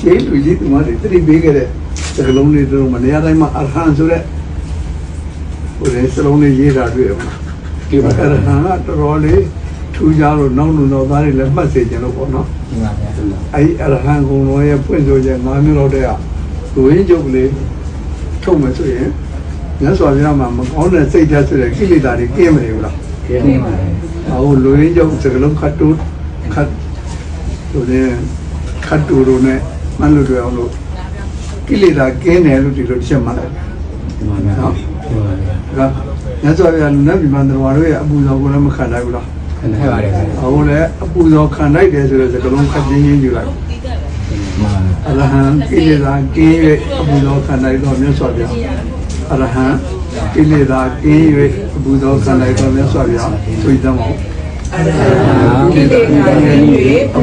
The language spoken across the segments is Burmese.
ရှေးလူကြီးသူမတွေတတိပေးခဲ့တဲ့စကလုံးတွေတို့မနေရာတိုင်းမှာအရဟံဆိုတဲ့ဟိုလေစလုံးလေးရေးတာတွေ့ရမှာဒီပါအရဟံကတော်တော်လေးထူးခြားလို့နောက်လူတော်သားတွေလည်းမှတ်စေကြလို့ပေါ့နော်ဒီပါဗျာအဲဒီအရဟံကုံတော်ရဲ့ဖွင့်ဆိုချက်၅မျိုးတော့တည်းကလူရင်းကျုပ်ကလေးထုတ်မယ်ဆိုရင်မြတ်စွာဘုရားမှာမကောင်းတဲ့စိတ်ဓာတ်ဆိုတဲ့ကိလေသာတွေကင်းမနေဘူးလားကျင်းပါဗျာအခုလူရင်းကျုပ်စကလုံးခတ်တူခတ်ဆိုတဲ့ခတ်တူတို့နဲ့ မလို့တွေ့အောင်လို့ကိလေသာကင်းတယ်လို့ဒီလိုတစ်ချက်မှတ်လိုက်ဒီပါဗျာဒီပါဗျာဒါကမြတ်စွာဘုရားလူနဲ့ပြည်မန်တော်တို့ရဲ့အပူဇော်ကိုလည်းမခံနိုင်ဘူးလားခဏပါတယ်ဗျာအခုလည်းအပူဇော်ခံနိုင်တယ်ဆိုတဲ့စကလုံးခတ်ချင်းချင်းယူလိုက်မှန်အရဟံကိလေသာကင်း၍အပူဇော်ခံနိုင်တော်မြတ်စွာဘုရားအရဟံကိလေသာကင်း၍အပူဇော်ခံနိုင်တော်မြတ်စွာဘုရားသိသမောကိလေသာကင်း၍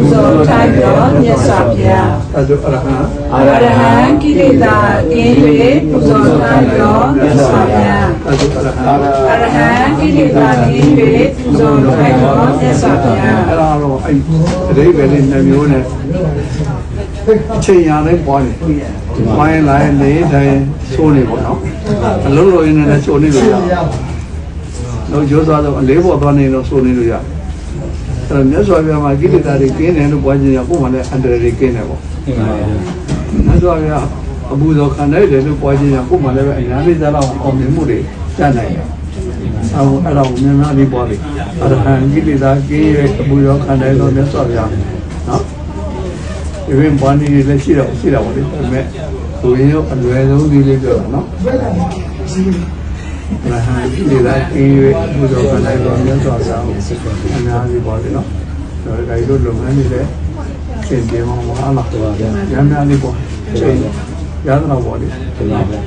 ပူဇော်ထားတော်မြတ်စွာဘုရားအဲဒါအရဟံအရဟံကိလေသာကင်း၍ပူဇော်ထားတော်မြတ်စွာဘုရားအဲဒါအရဟံအရဟံကိလေသာကင်း၍ပူဇော်ထားတော်မြတ်စွာဘုရားအဲ့ဒါတော့အဲ့အတိပဲလေးနှမျိုးနဲ့အချိန်ရတိုင်းပွားတယ်ပွားရင်လာရင်နေတိုင်းစိုးနေပေါ့နော်အလုံးလိုရင်းနဲ့လည်းစိုးနေလို့ရတယ်တော့ရိုးသွားတော့အလေးပေါ်သွားနေတော့စိုးနေလို့ရတယ်အဲ့ တော့မြတ်စွာဘုရားမှာကိလေသာတွေကင်းတယ်လို့ပွားခြင်းရကိုယ်မှလည်းအန္တရာယ်တွေကင်းတယ်ပေါ့ဒီပါဗျာမြတ်စွာဘုရားအပူဇော်ခံနိုင်တယ်လို့ပွားခြင်းရကိုယ်မှလည်းပဲအများလေးစားတော့အောင်မြင်မှုတွေတတ်နိုင်တယ်အော်အဲ့တော့မြင်များလေးပွားလေအရဟံကိလေသာကင်းရဲ့အပူဇော်ခံနိုင်တော့မြတ်စွာဘုရားနော်ဒီရင်ပွားနေလည်းရှိတော့ရှိတော့ဗောလေဒါပေမဲ့သူရင်ရောအလွယ်ဆုံးဒီလေးပြောတာနော် အရဟံကိလေသာကင်းရဲ့အပူဇော်ခံနိုင်တော့မြတ်စွာဘုရားအများကြီးပွားတယ်နော်ဒါကြိုက်လို့လုပ်ငန်းတွေလည်းသင်ပြမှာပါလားဒီပါဗျာရမ်းများလေးပေါ့ချိန်ရသနာပေါ့လေဒီပါဗျာ